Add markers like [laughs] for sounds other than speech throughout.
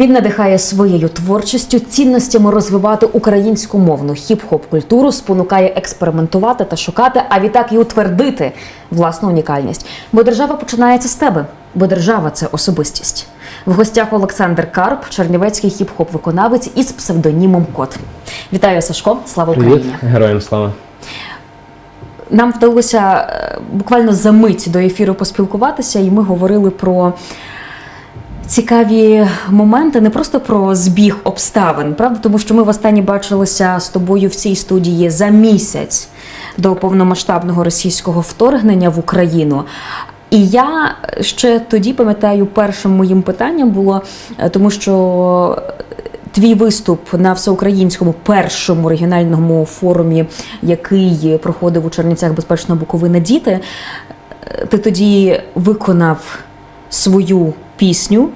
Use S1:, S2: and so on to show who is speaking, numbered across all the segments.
S1: Він надихає своєю творчістю, цінностями розвивати українську мовну хіп-хоп культуру, спонукає експериментувати та шукати, а відтак і утвердити власну унікальність. Бо держава починається з тебе, бо держава це особистість. В гостях Олександр Карп, чернівецький хіп-хоп виконавець із псевдонімом Кот. Вітаю Сашко! Слава
S2: Привіт,
S1: Україні!
S2: героям слава.
S1: Нам вдалося е, буквально за мить до ефіру поспілкуватися, і ми говорили про цікаві моменти, не просто про збіг обставин, правда, тому що ми востаннє бачилися з тобою в цій студії за місяць до повномасштабного російського вторгнення в Україну. І я ще тоді пам'ятаю, першим моїм питанням було, е, тому що твій виступ на всеукраїнському першому регіональному форумі, який проходив у Чернівцях безпечна Буковина Діти, е, ти тоді виконав свою пісню.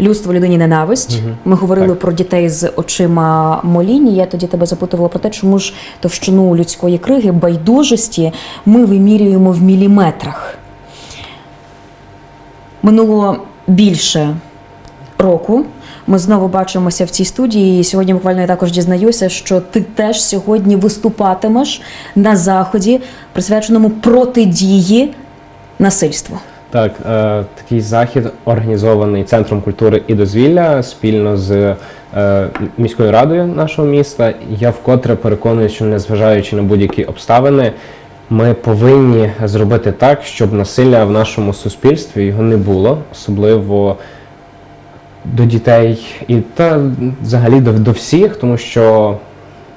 S1: Людство людині ненависть.
S2: Мгм.
S1: Ми говорили
S2: Так.
S1: про дітей з очима Моліні. Я тоді тебе запитувала про те, чому ж товщину людської криги, байдужості ми вимірюємо в міліметрах. Минуло більше року. Ми знову бачимося в цій студії. І сьогодні буквально я також дізнаюся, що ти теж сьогодні виступатимеш на заході, присвяченому протидії насильству.
S2: Так, е, такий захід організований Центром культури і дозвілля спільно з е, міською радою нашого міста. Я вкотре переконую, що незважаючи на будь-які обставини, ми повинні зробити так, щоб насилля в нашому суспільстві його не було, особливо до дітей і та взагалі до, до всіх, тому що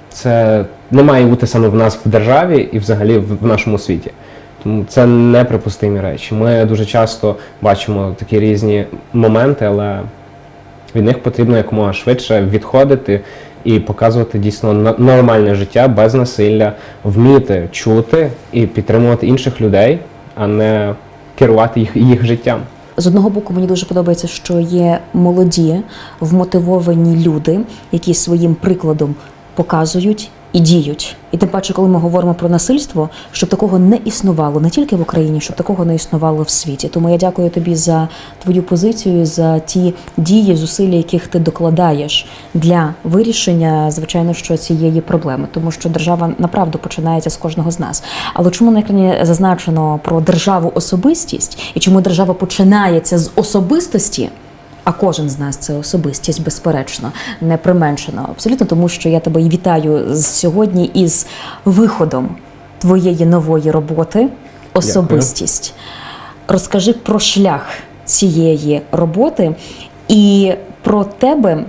S2: це не має бути саме в нас в державі і взагалі в, в нашому світі. Тому це неприпустимі речі. Ми дуже часто бачимо такі різні моменти, але від них потрібно якомога швидше відходити і показувати дійсно нормальне життя без насилля, вміти чути і підтримувати інших людей, а не керувати їх, їх життям.
S1: З одного боку, мені дуже подобається, що є молоді, вмотивовані люди, які своїм прикладом показують і діють. І тим паче, коли ми говоримо про насильство, щоб такого не існувало не тільки в Україні, щоб такого не існувало в світі. Тому я дякую тобі за твою позицію, за ті дії, зусилля, яких ти докладаєш для вирішення, звичайно, що цієї проблеми, тому що держава направду починається з кожного з нас. Але чому на екрані зазначено про державу особистість і чому держава починається з особистості? А кожен з нас це особистість, безперечно, не применшено. Абсолютно, тому що я тебе і вітаю сьогодні із виходом твоєї нової роботи особистість. Розкажи про шлях цієї роботи і про тебе,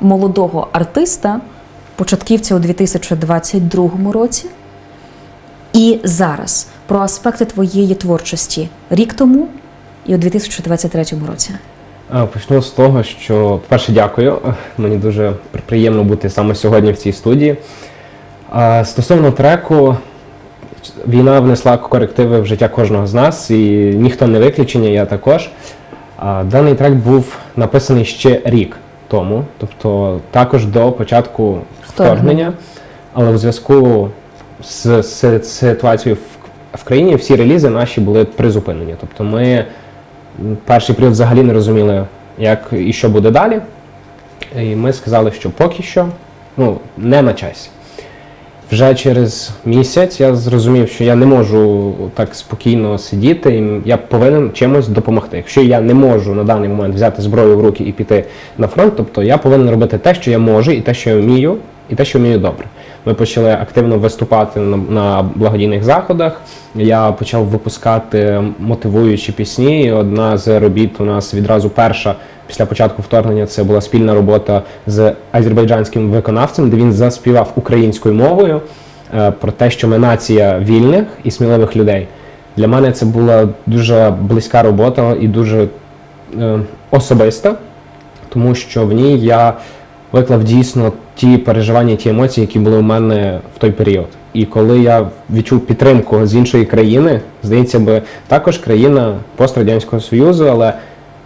S1: молодого артиста, початківця у 2022 році. І зараз про аспекти твоєї творчості рік тому і у 2023 році.
S2: Почну з того, що, по-перше, дякую. Мені дуже приємно бути саме сьогодні в цій студії. Стосовно треку, війна внесла корективи в життя кожного з нас, і ніхто не виключення, я також. Даний трек був написаний ще рік тому, тобто також до початку
S1: Вторгнення.
S2: Але в зв'язку з, ситуацією в, країні всі релізи наші були призупинені. Тобто ми перший період взагалі не розуміли, як і що буде далі. І ми сказали, що поки що ну, не на часі. Вже через місяць я зрозумів, що я не можу так спокійно сидіти, і я повинен чимось допомогти. Якщо я не можу на даний момент взяти зброю в руки і піти на фронт, тобто я повинен робити те, що я можу, і те, що я вмію, і те, що вмію добре. Ми почали активно виступати на, на благодійних заходах. Я почав випускати мотивуючі пісні. І одна з робіт у нас відразу перша після початку вторгнення це була спільна робота з азербайджанським виконавцем, де він заспівав українською мовою е, про те, що ми нація вільних і сміливих людей. Для мене це була дуже близька робота і дуже е, особиста, тому що в ній я виклав дійсно ті переживання, ті емоції, які були у мене в той період. І коли я відчув підтримку з іншої країни, здається би, також країна пострадянського союзу, але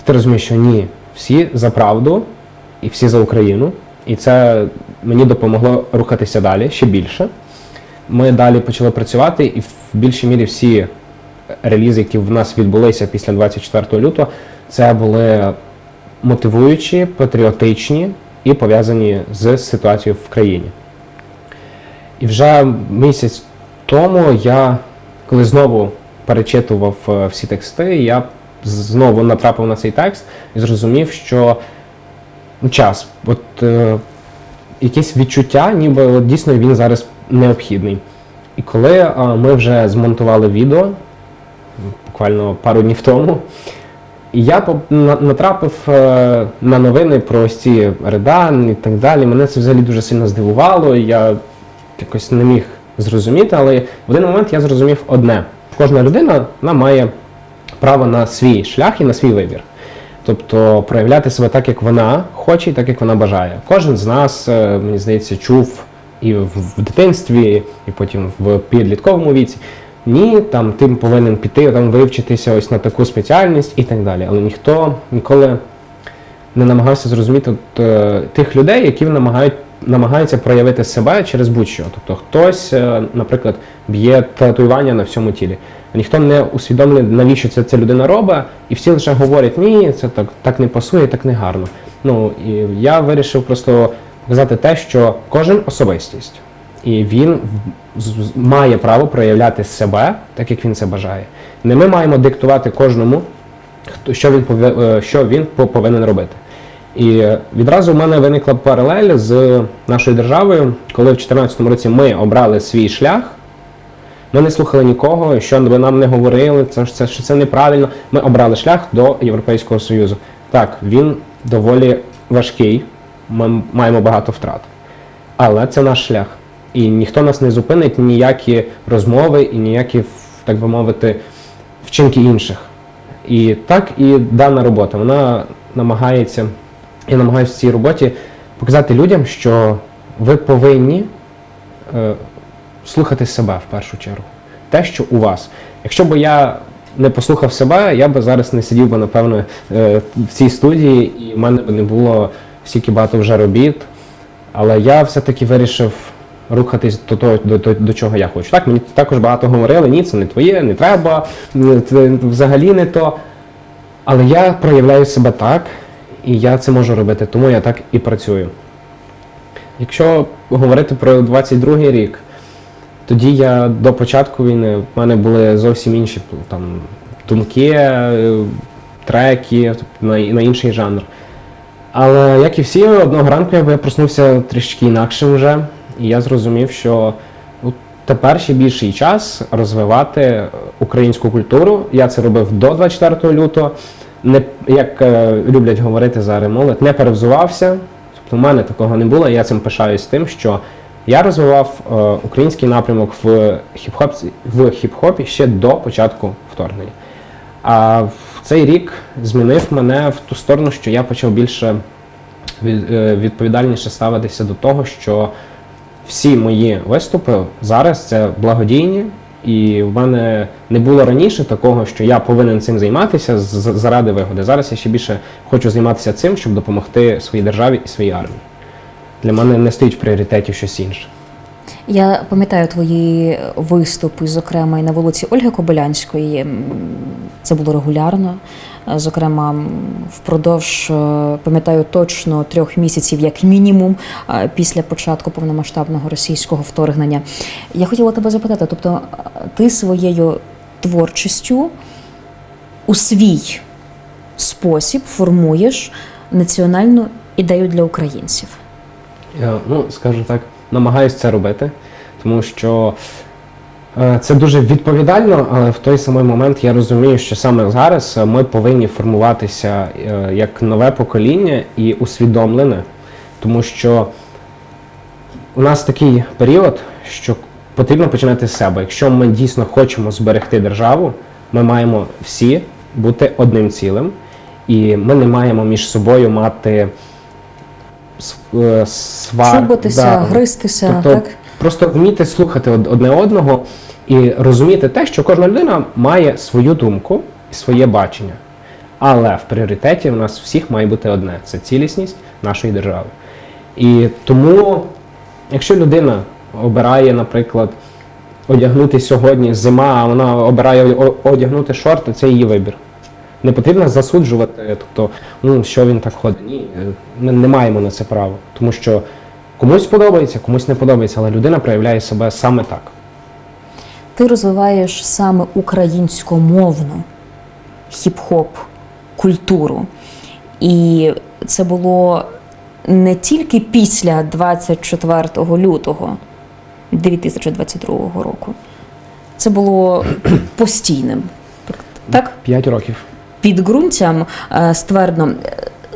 S2: ти розумієш, що ні, всі за правду і всі за Україну. І це мені допомогло рухатися далі ще більше. Ми далі почали працювати, і в більшій мірі всі релізи, які в нас відбулися після 24 лютого, це були мотивуючі, патріотичні і пов'язані з ситуацією в країні. І вже місяць тому я, коли знову перечитував е, всі тексти, я знову натрапив на цей текст і зрозумів, що ну, час, от е, якесь відчуття, ніби от, дійсно він зараз необхідний. І коли е, ми вже змонтували відео, буквально пару днів тому, і я натрапив е, на новини про ці Редан і так далі. Мене це взагалі дуже сильно здивувало. Я якось не міг зрозуміти, але в один момент я зрозумів одне: кожна людина вона має право на свій шлях і на свій вибір. Тобто проявляти себе так, як вона хоче, і так як вона бажає. Кожен з нас, е, мені здається, чув і в дитинстві, і потім в підлітковому віці. Ні, там ти повинен піти, там вивчитися ось на таку спеціальність і так далі. Але ніхто ніколи не намагався зрозуміти от, е, тих людей, які намагають, намагаються проявити себе через будь-що. Тобто хтось, е, наприклад, б'є татуювання на всьому тілі. Ніхто не усвідомлює, навіщо це ця людина робить, і всі лише говорять, ні, це так, так не пасує, так не гарно. Ну і я вирішив просто показати те, що кожен особистість, і він має право проявляти себе так, як він це бажає. Не ми маємо диктувати кожному, що він е, що він повинен робити. І е, відразу в мене виникла паралель з нашою державою, коли в 2014 році ми обрали свій шлях. Ми не слухали нікого, що би нам не говорили, це, це, що це неправильно. Ми обрали шлях до Європейського Союзу. Так, він доволі важкий, ми маємо багато втрат. Але це наш шлях. І ніхто нас не зупинить, ніякі розмови і ніякі, так би мовити, вчинки інших. І так і дана робота. Вона намагається, я намагаюся в цій роботі показати людям, що ви повинні е, слухати себе в першу чергу. Те, що у вас. Якщо б я не послухав себе, я б зараз не сидів би, напевно, е, в цій студії, і в мене б не було стільки багато вже робіт. Але я все-таки вирішив рухатись до того, до, до, до чого я хочу. Так, мені також багато говорили, ні, це не твоє, не треба, це взагалі не то. Але я проявляю себе так, і я це можу робити, тому я так і працюю. Якщо говорити про 22-й рік, тоді я до початку війни в мене були зовсім інші там, думки, е, треки, тобто на, на інший жанр. Але як і всі, одного ранку я проснувся трішки інакше вже, і я зрозумів, що ну, тепер ще більший час розвивати українську культуру. Я це робив до 24 лютого. Не, як е, люблять говорити зараз молодь, не перевзувався. Тобто в мене такого не було. Я цим пишаюсь тим, що я розвивав е, український напрямок в хіп-хоп в хіп-хопі ще до початку вторгнення. А цей рік змінив мене в ту сторону, що я почав більше е, відповідальніше ставитися до того, що всі мої виступи зараз це благодійні, і в мене не було раніше такого, що я повинен цим займатися заради вигоди. Зараз я ще більше хочу займатися цим, щоб допомогти своїй державі і своїй армії. Для мене не стоїть в пріоритеті щось інше.
S1: Я пам'ятаю твої виступи, зокрема, і на вулиці Ольги Кобилянської. Це було регулярно. Е, Зокрема, впродовж е, пам'ятаю точно трьох місяців, як мінімум, е, після початку повномасштабного російського вторгнення. Я хотіла тебе запитати: тобто, ти своєю творчістю у свій спосіб формуєш національну ідею для українців.
S2: Я, ну, скажу так, намагаюся це робити, тому що це дуже відповідально, але в той самий момент я розумію, що саме зараз е, ми повинні формуватися е, як нове покоління і усвідомлене, тому що у нас такий період, що потрібно починати з себе. Якщо ми дійсно хочемо зберегти державу, ми маємо всі бути одним цілим, і ми не маємо між собою мати е, свар.
S1: Чубитися,
S2: Да.
S1: гристися,
S2: Тобто
S1: так?
S2: Просто вміти слухати одне одного і розуміти те, що кожна людина має свою думку і своє бачення. Але в пріоритеті у нас всіх має бути одне це цілісність нашої держави. І тому, якщо людина обирає, наприклад, одягнути сьогодні зима, а вона обирає одягнути шорти, це її вибір. Не потрібно засуджувати, тобто, ну що він так ходить. Ні, ми не маємо на це право. Тому що комусь подобається, комусь не подобається, але людина проявляє себе саме так.
S1: Ти розвиваєш саме українськомовну хіп-хоп культуру. І це було не тільки після 24 лютого 2022 року. Це було [clears throat] постійним. Так?
S2: П'ять років.
S1: підґрунтям е, ствердно.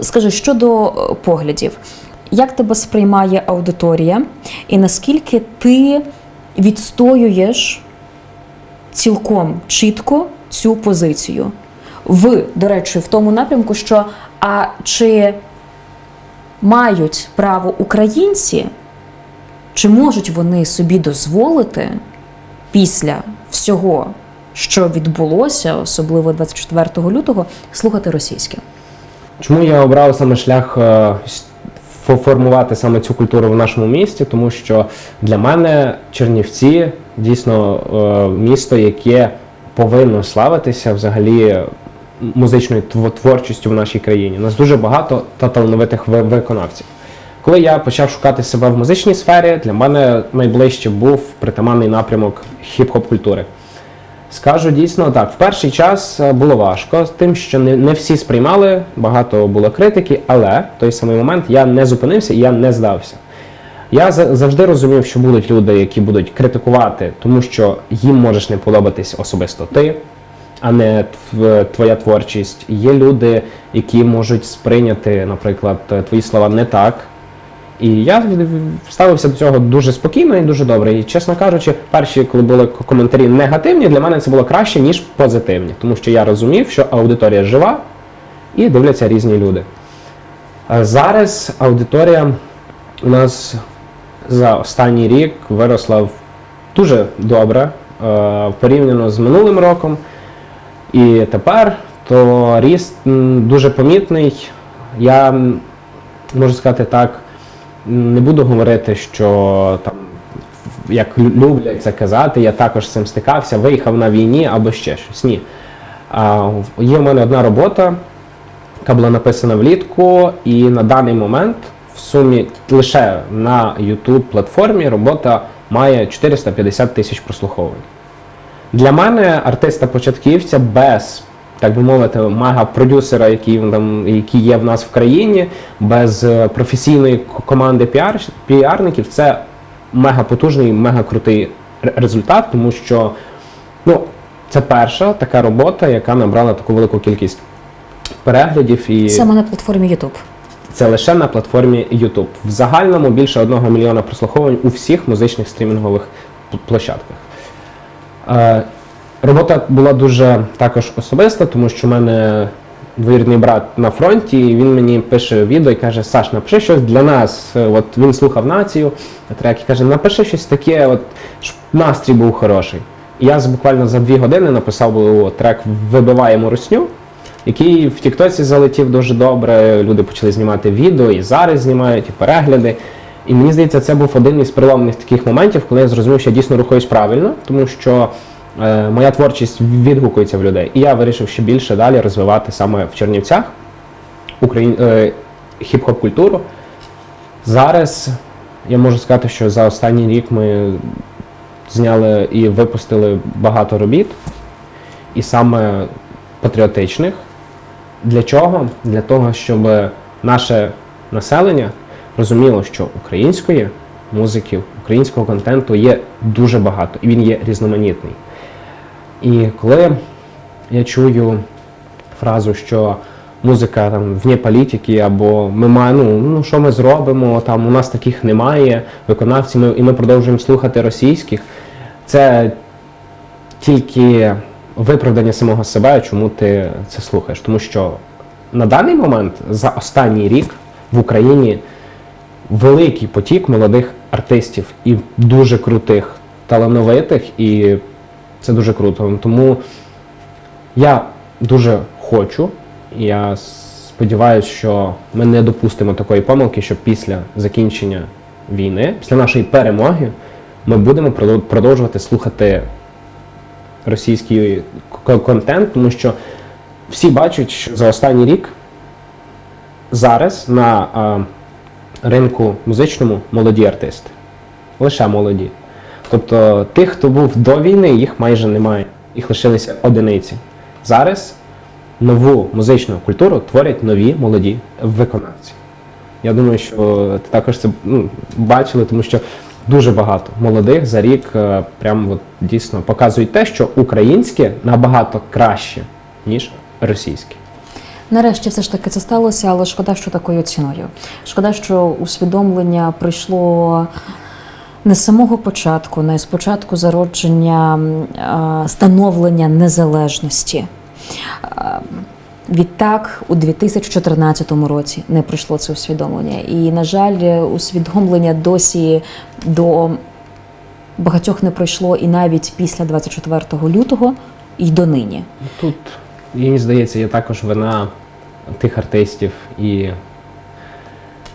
S1: Скажи щодо поглядів, як тебе сприймає аудиторія, і наскільки ти відстоюєш цілком чітко цю позицію? В, до речі, в тому напрямку, що а чи мають право українці, чи можуть вони собі дозволити після всього, що відбулося, особливо 24 лютого, слухати російське?
S2: Чому я обрав саме шлях е, формувати саме цю культуру в нашому місті? Тому що для мене Чернівці дійсно е, місто, яке повинно славитися взагалі музичною творчістю в нашій країні. У нас дуже багато та талановитих виконавців. Коли я почав шукати себе в музичній сфері, для мене найближче був притаманний напрямок хіп-хоп культури. Скажу дійсно так, в перший час е, було важко з тим, що не, не всі сприймали, багато було критики, але в той самий момент я не зупинився і я не здався. Я за- завжди розумів, що будуть люди, які будуть критикувати, тому що їм можеш не подобатись особисто ти, а не тв- твоя творчість. Є люди, які можуть сприйняти, наприклад, твої слова не так. І я ставився до цього дуже спокійно і дуже добре. І чесно кажучи, перші, коли були коментарі негативні, для мене це було краще, ніж позитивні, тому що я розумів, що аудиторія жива і дивляться різні люди. А Зараз аудиторія у нас за останній рік виросла дуже добре е, порівняно з минулим роком. І тепер то ріст дуже помітний. Я можу сказати так, не буду говорити, що там, як люблять це казати, я також з цим стикався, виїхав на війні або ще щось. Ні. А, є в мене одна робота, яка була написана влітку, і на даний момент в сумі лише на YouTube платформі робота має 450 тисяч прослуховувань. Для мене артиста-початківця без, так би мовити, мега-продюсера, який, там, який є в нас в країні, без е, професійної команди піар, піарників, це мега-потужний, мега-крутий результат, тому що ну, це перша така робота, яка набрала таку велику кількість переглядів. І...
S1: Саме на платформі YouTube.
S2: Це лише на платформі YouTube. В загальному більше одного мільйона прослуховувань у всіх музичних стрімінгових площадках. Робота була дуже також особиста, тому що в мене двоюрідний брат на фронті, і він мені пише відео і каже: Саш, напиши щось для нас. От він слухав націю, трек і каже, напиши щось таке, от, щоб настрій був хороший. І я буквально за дві години написав трек Вибиваємо русню який в Тіктоці залетів дуже добре. Люди почали знімати відео, і зараз знімають, і перегляди. І мені здається, це був один із переломних таких моментів, коли я зрозумів, що я дійсно рухаюсь правильно, тому що моя творчість відгукується в людей. І я вирішив ще більше далі розвивати саме в Чернівцях Україн... е, хіп-хоп культуру. Зараз я можу сказати, що за останній рік ми зняли і випустили багато робіт, і саме патріотичних. Для чого? Для того, щоб наше населення розуміло, що української музики, українського контенту є дуже багато, і він є різноманітний. І коли я чую фразу, що музика там вне політики, або ми маємо, ну, ну що ми зробимо, там у нас таких немає виконавців, ми, і ми продовжуємо слухати російських, це тільки виправдання самого себе, чому ти це слухаєш. Тому що на даний момент за останній рік в Україні великий потік молодих артистів і дуже крутих, талановитих, і це дуже круто. Тому я дуже хочу, і я сподіваюся, що ми не допустимо такої помилки, що після закінчення війни, після нашої перемоги, ми будемо продовжувати слухати російський контент, тому що всі бачать, що за останній рік зараз на е, ринку музичному молоді артисти. Лише молоді. Тобто тих, хто був до війни, їх майже немає. Їх лишилися одиниці. Зараз нову музичну культуру творять нові молоді виконавці. Я думаю, що ти також це ну, бачили, тому що дуже багато молодих за рік е, прям от дійсно показують те, що українське набагато краще, ніж російське.
S1: Нарешті все ж таки це сталося, але шкода, що такою ціною. Шкода, що усвідомлення прийшло не з самого початку, не з початку зародження становлення незалежності. Відтак, у 2014 році не прийшло це усвідомлення. І, на жаль, усвідомлення досі до багатьох не пройшло і навіть після 24 лютого, і донині.
S2: Тут, мені здається, є також вина тих артистів і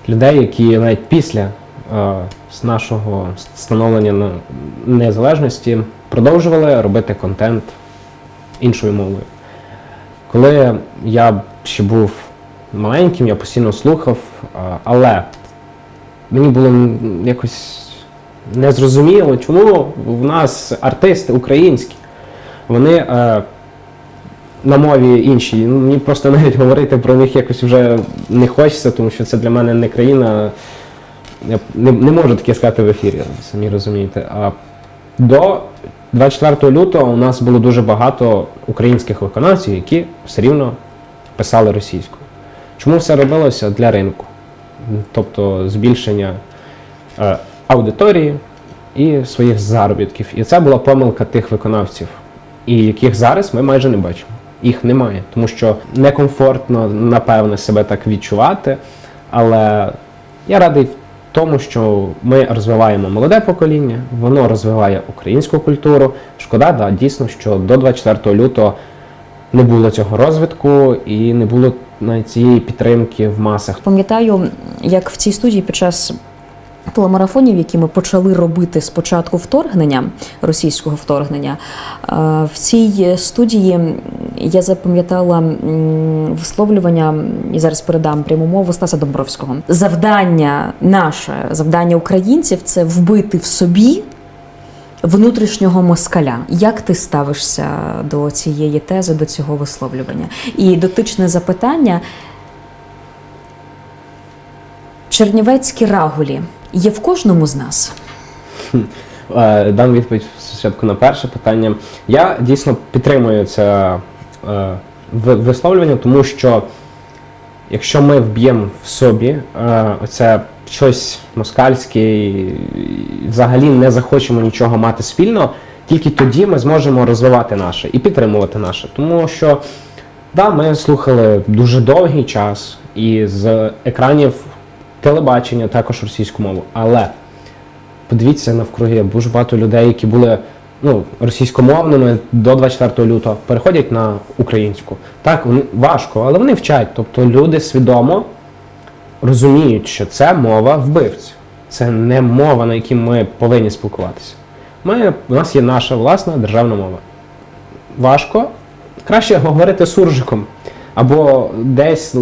S2: людей, які навіть після з нашого становлення незалежності продовжували робити контент іншою мовою. Коли я ще був маленьким, я постійно слухав, е, але мені було якось незрозуміло, чому в нас артисти українські, вони е, на мові іншій. Мені просто [laughs] навіть говорити про них якось вже не хочеться, тому що це для мене не країна. Не, не можу таке сказати в ефірі, самі розумієте. А до 24 лютого у нас було дуже багато українських виконавців, які все рівно писали російською. Чому все робилося для ринку? Тобто збільшення е, аудиторії і своїх заробітків. І це була помилка тих виконавців, і яких зараз ми майже не бачимо. Їх немає, тому що некомфортно, напевне, себе так відчувати. Але я радий тому, що ми розвиваємо молоде покоління, воно розвиває українську культуру. Шкода, да, дійсно, що до 24 лютого не було цього розвитку і не було навіть цієї підтримки в масах.
S1: Пам'ятаю, як в цій студії під час телемарафонів, які ми почали робити з початку вторгнення, російського вторгнення, е, в цій студії я запам'ятала висловлювання, і зараз передам пряму мову Стаса Домбровського. Завдання наше, завдання українців це вбити в собі. Внутрішнього москаля, як ти ставишся до цієї тези, до цього висловлювання? І дотичне запитання: Чернівецькі рагулі є в кожному з нас.
S2: Е, Дам відповідь спочатку на перше питання. Я дійсно підтримую це е, висловлювання, тому що якщо ми вб'ємо в собі е, оце щось москальське, взагалі не захочемо нічого мати спільно, тільки тоді ми зможемо розвивати наше і підтримувати наше. Тому що да, ми слухали дуже довгий час і з екранів телебачення також російську мову. Але подивіться навкруги, дуже багато людей, які були ну, російськомовними до 24 лютого, переходять на українську. Так, важко, але вони вчать. Тобто люди свідомо розуміють, що це мова вбивців. Це не мова, на якій ми повинні спілкуватися. Ми, у нас є наша власна державна мова. Важко. Краще говорити суржиком або десь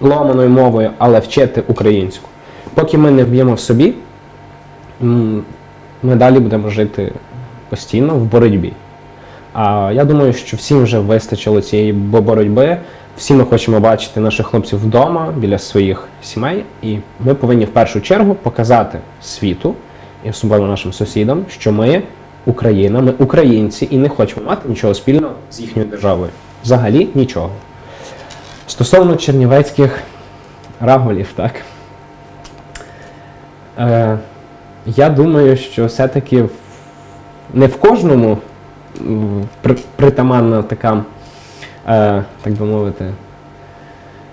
S2: ломаною мовою, але вчити українську. Поки ми не вб'ємо в собі, ми далі будемо жити постійно в боротьбі. А я думаю, що всім вже вистачило цієї боротьби. Всі ми хочемо бачити наших хлопців вдома, біля своїх сімей, і ми повинні в першу чергу показати світу і особливо нашим сусідам, що ми Україна, ми українці і не хочемо мати нічого спільного з їхньою державою. Взагалі нічого. Стосовно чернівецьких раголів, так. Е, я думаю, що все-таки не в кожному при- притаманна така, е, так би мовити,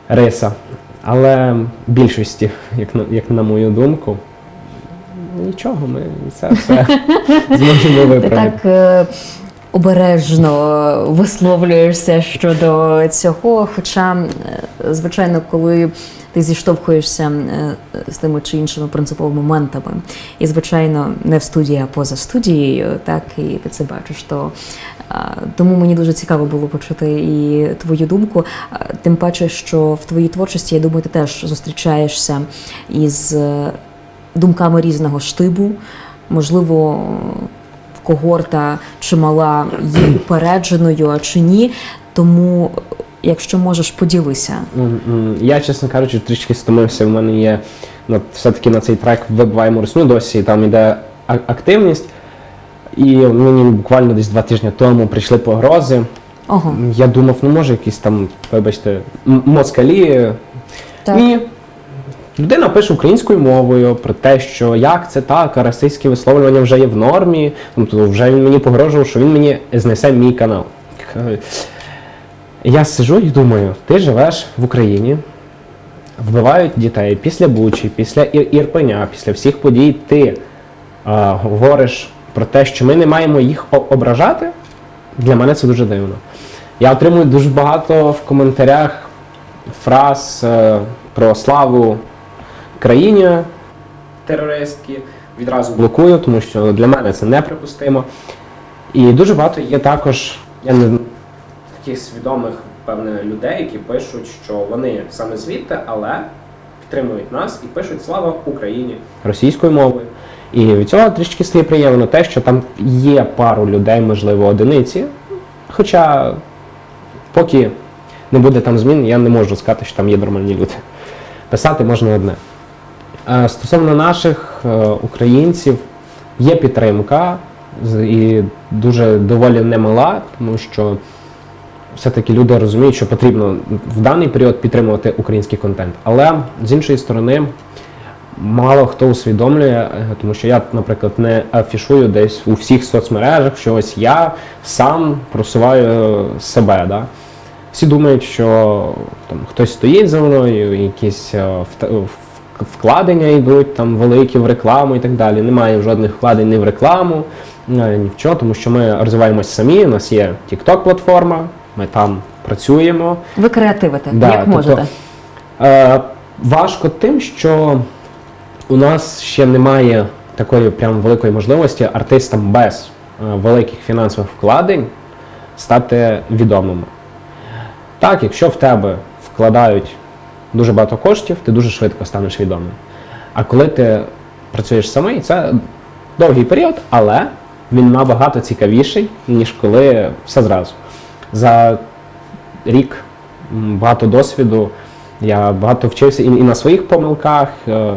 S2: риса. Але в більшості, як на, як на мою думку, нічого, ми це все [laughs] зможемо
S1: Ти
S2: виправити.
S1: так е, обережно висловлюєшся щодо цього. Хоча, е, звичайно, коли ти зіштовхуєшся е, з тими чи іншими принциповими моментами, і звичайно, не в студії, а поза студією, так і ти це бачиш, то тому мені дуже цікаво було почути і твою думку. Тим паче, що в твоїй творчості, я думаю, ти теж зустрічаєшся із е, думками різного штибу. Можливо, когорта чимала є упередженою, а чи ні. Тому, якщо можеш, поділися.
S2: Я, чесно кажучи, трішки стомився. У мене є ну, все-таки на цей трек вибиваємо русню досі, там йде активність. І мені буквально десь два тижні тому прийшли погрози.
S1: Ого,
S2: Я думав, ну може якісь там, вибачте, москалі.
S1: так.
S2: Ні. Людина пише українською мовою про те, що як це так, а російське висловлювання вже є в нормі. Тобто вже він мені погрожував, що він мені знесе мій канал. Я сижу і думаю, ти живеш в Україні, вбивають дітей після Бучі, після Ірпеня, після всіх подій ти а, говориш про те, що ми не маємо їх ображати. Для мене це дуже дивно. Я отримую дуже багато в коментарях фраз е, про славу країні терористки. Відразу блокую, тому що для мене це неприпустимо. І дуже багато є також я не таких свідомих певне людей, які пишуть, що вони саме звідти, але підтримують нас і пишуть слава Україні російською мовою. І від цього трішки стає приємно те, що там є пару людей, можливо, одиниці. Хоча поки не буде там змін, я не можу сказати, що там є нормальні люди. Писати можна одне. Е, Стосовно наших е, українців, є підтримка і дуже доволі немала, тому що все-таки люди розуміють, що потрібно в даний період підтримувати український контент. Але з іншої сторони, мало хто усвідомлює, е, тому що я, наприклад, не афішую десь у всіх соцмережах, що ось я сам просуваю себе. Да? Всі думають, що там хтось стоїть за мною, якісь в- вкладення йдуть там великі в рекламу і так далі. Немає жодних вкладень ні в рекламу, е, ні в що, тому що ми розвиваємось самі. У нас є TikTok платформа, ми там працюємо.
S1: Ви креативите,
S2: Да,
S1: як
S2: тобто,
S1: можете.
S2: Е, важко тим, що у нас ще немає такої прям великої можливості артистам без е, великих фінансових вкладень стати відомими. Так, якщо в тебе вкладають дуже багато коштів, ти дуже швидко станеш відомим. А коли ти працюєш самий, це довгий період, але він набагато цікавіший, ніж коли все зразу. За рік багато досвіду. Я багато вчився і, і на своїх помилках, е,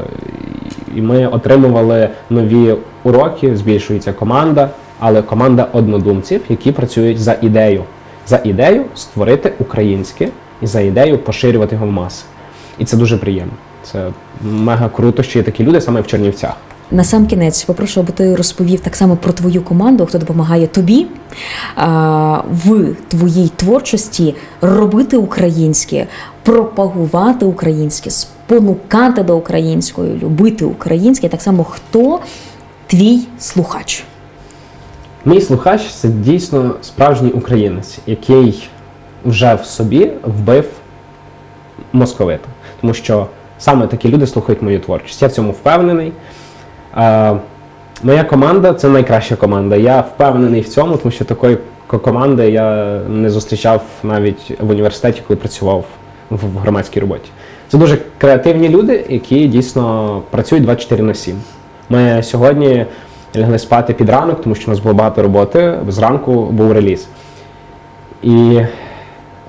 S2: і ми отримували нові уроки, збільшується команда, але команда однодумців, які працюють за ідею. За ідею створити українське і за ідею поширювати його в маси. І це дуже приємно. Це мега круто, що є такі люди саме в Чернівцях.
S1: На сам кінець попрошу, аби ти розповів так само про твою команду, хто допомагає тобі а, в твоїй творчості робити українське, пропагувати українське, спонукати до української, любити українське. Так само хто твій слухач.
S2: Мій слухач це дійсно справжній українець, який вже в собі вбив московита. Тому що саме такі люди слухають мою творчість. Я в цьому впевнений. Е, моя команда це найкраща команда. Я впевнений в цьому, тому що такої команди я не зустрічав навіть в університеті, коли працював в громадській роботі. Це дуже креативні люди, які дійсно працюють 24 на 7. Ми сьогодні лягли спати під ранок, тому що у нас було багато роботи. Зранку був реліз. І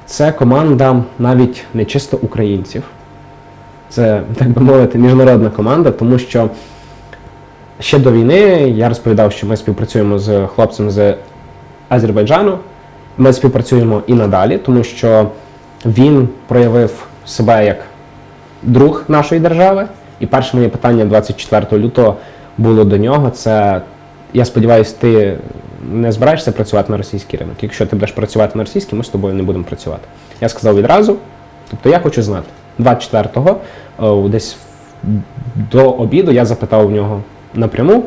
S2: це команда навіть не чисто українців. Це, так би мовити, міжнародна команда, тому що ще до війни я розповідав, що ми співпрацюємо з хлопцем з Азербайджану. Ми співпрацюємо і надалі, тому що він проявив себе як друг нашої держави. І перше моє питання 24 лютого було до нього. Це я сподіваюся, ти не збираєшся працювати на російський ринок. Якщо ти будеш працювати на російський, ми з тобою не будемо працювати. Я сказав відразу. Тобто я хочу знати. 24-го, е, десь до обіду я запитав у нього напряму,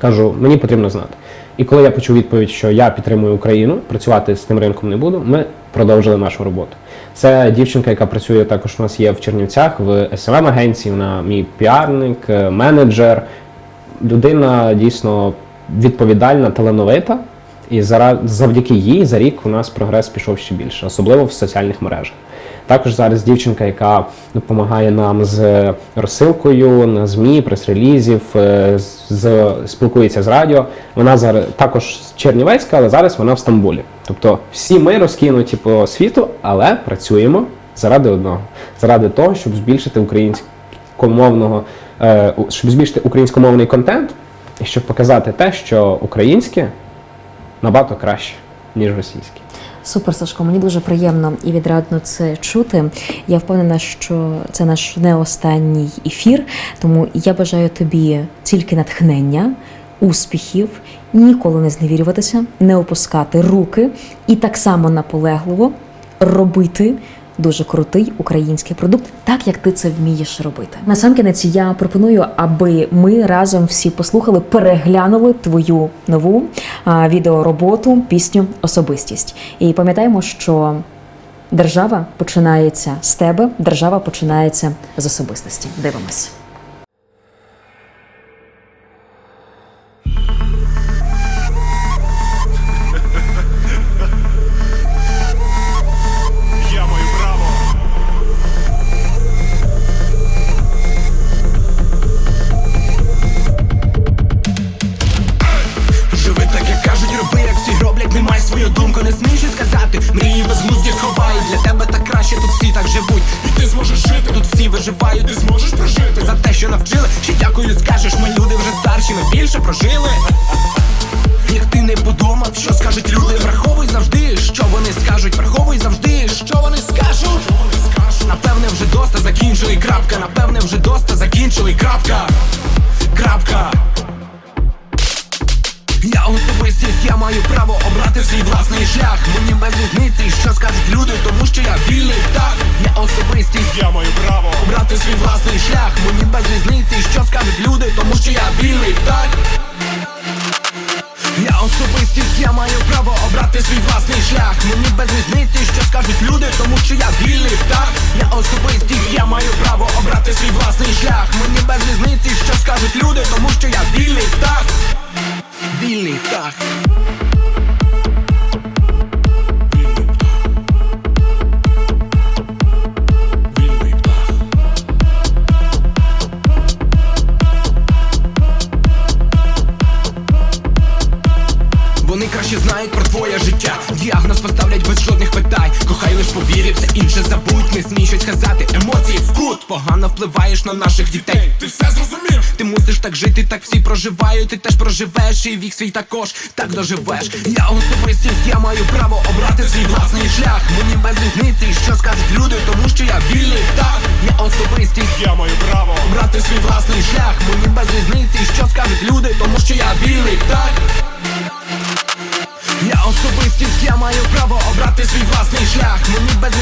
S2: Кажу, мені потрібно знати. І коли я почув відповідь, що я підтримую Україну, працювати з тим ринком не буду, ми продовжили нашу роботу. Це дівчинка, яка працює також у нас є в Чернівцях в smm агенції Вона мій піарник, е, менеджер, людина дійсно відповідальна, талановита. І завдяки їй за рік у нас прогрес пішов ще більше, особливо в соціальних мережах. Також зараз дівчинка, яка допомагає нам з розсилкою на ЗМІ, прес-релізів, е, з, спілкується з радіо. Вона зараз також Чернівецька, але зараз вона в Стамбулі. Тобто всі ми розкинуті по світу, але працюємо заради одного, заради того, щоб збільшити українськомовного, е, щоб збільшити українськомовний контент і щоб показати те, що українське набагато краще, ніж російське.
S1: Супер, Сашко, мені дуже приємно і відрадно це чути. Я впевнена, що це наш не останній ефір, тому я бажаю тобі тільки натхнення, успіхів, ніколи не зневірюватися, не опускати руки і так само наполегливо робити. Дуже крутий український продукт, так як ти це вмієш робити. Насамкінець я пропоную, аби ми разом всі послухали, переглянули твою нову а, відеороботу, пісню Особистість. І пам'ятаємо, що держава починається з тебе, держава починається з особистості. Дивимось.
S3: Навчили. Ще дякую, скажеш, ми люди вже старші, ми більше прожили. Як ти не подумав, що скажуть люди, враховуй завжди, що вони скажуть, враховуй завжди, що вони скажуть. Напевне, вже доста закінчили крапка, напевне, вже доста закінчили крапка. Крапка. Я особистість, я маю право обрати свій власний шлях. Мені без різниці, що скажуть люди, тому що я вільний так. Я особистість, я маю право обрати свій власний шлях. Мені без різниці, що скажуть люди, тому що я вільний так. Я особистість, я маю право обрати свій власний шлях. Мені без різниці, що скажуть люди, тому що я вільний так. Я особистість, я маю право обрати свій власний шлях. Мені без різниці, що скажуть люди, тому що я вільний так. Вільний так. Лиш все інше забудь, не смій щось сказати. Емоції в кут погано впливаєш на наших дітей. Ти все зрозумів? Ти мусиш так жити, так всі проживають. Ти теж проживеш, і вік свій також так доживеш. Я особистість, я маю право обрати свій власний шлях. Мені без різниці, що скажуть люди, тому що я вільний так. Я особистість, я маю право обрати свій власний шлях. Мені без різниці, що скажуть люди, тому що я вільний так. Я особистість, я маю право обрати свій власний шлях. Мені без